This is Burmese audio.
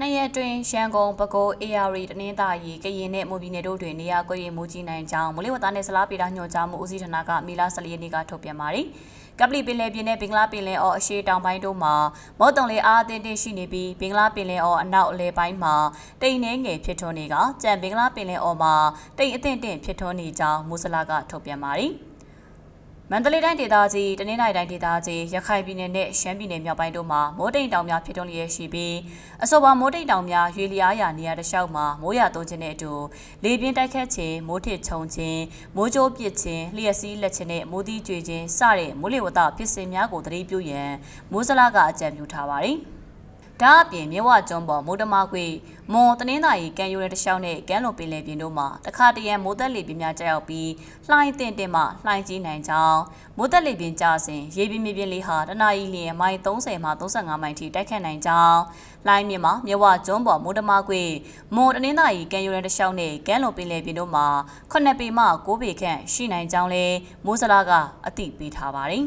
နှစ်ရက်တွင်ရန်ကုန်ပဲခူး AR တနင်္သာရီကရင်နဲ့မွန်ပြည်နယ်တို့တွင်နေရာကွက်ရမိုးကြီးနိုင်ကြောင်းမိုးလေဝသနဲ့ဇလားပေတာညွှန်ကြားမှုဦးစီးဌာနကမေလ14ရက်နေ့ကထုတ်ပြန်ပါတယ်။ကပလီပင်လယ်ပြင်နဲ့ဘင်္ဂလားပင်လယ်အော်အရှေ့တောင်ပိုင်းတို့မှာမော်တုံလေအားအသင့်တင်ရှိနေပြီးဘင်္ဂလားပင်လယ်အော်အနောက်အလယ်ပိုင်းမှာတိမ်နှဲငယ်ဖြစ်ထွန်းနေကကြံဘင်္ဂလားပင်လယ်အော်မှာတိမ်အသင့်တင်ဖြစ်ထွန်းနေကြောင်းမိုးစလာကထုတ်ပြန်ပါတယ်။ မန္တလေးတိုင်းဒေသကြီးတနင်္သာရီတိုင်းဒေသကြီးရခိုင်ပြည်နယ်နဲ့ရှမ်းပြည်နယ်မြောက်ပိုင်းတို့မှာမိုးတိမ်တောင်များဖြစ်ထွန်းလျက်ရှိပြီးအဆိုပါမိုးတိမ်တောင်များရွေလျားရာနေရာတစ်လျှောက်မှာမိုးရသွန်းခြင်းနဲ့အတူလေပြင်းတိုက်ခတ်ခြင်းမိုးထစ်ချုံခြင်းမိုးကြိုးပစ်ခြင်းလျှက်စီးလက်ခြင်းနဲ့မိုးသီးကြွေခြင်းစတဲ့မိုးလေဝသဖြစ်စဉ်များကိုသတိပြုရန်မိုးစလာကအကြံပြုထားပါတယ်။ ဒါအပြင်မြဝကျွန်းပေါ်မိုးတမခွေမွန်တနင်္သာရီကံယူရတဲ့တခြားနဲ့ကမ်းလွန်ပင်လယ်ပြင်တို့မှာတခါတရံမိုးသက်လေပြင်းများကျရောက်ပြီးလှိုင်းတင်တင်မှလှိုင်းကြီးနိုင်ကြောင်းမိုးသက်လေပြင်းကျစဉ်ရေပြင်းမြေပြင်းလေးဟာတနအီလျင်မိုင်30မှ35မိုင်ထိတိုက်ခတ်နိုင်ကြောင်းလှိုင်းမြင့်မှာမြဝကျွန်းပေါ်မိုးတမခွေမွန်တနင်္သာရီကံယူရတဲ့တခြားနဲ့ကမ်းလွန်ပင်လယ်ပြင်တို့မှာ9ပေမှ9ပေခန့်ရှိနိုင်ကြောင်းလဲမိုးစလာကအသိပေးထားပါတယ်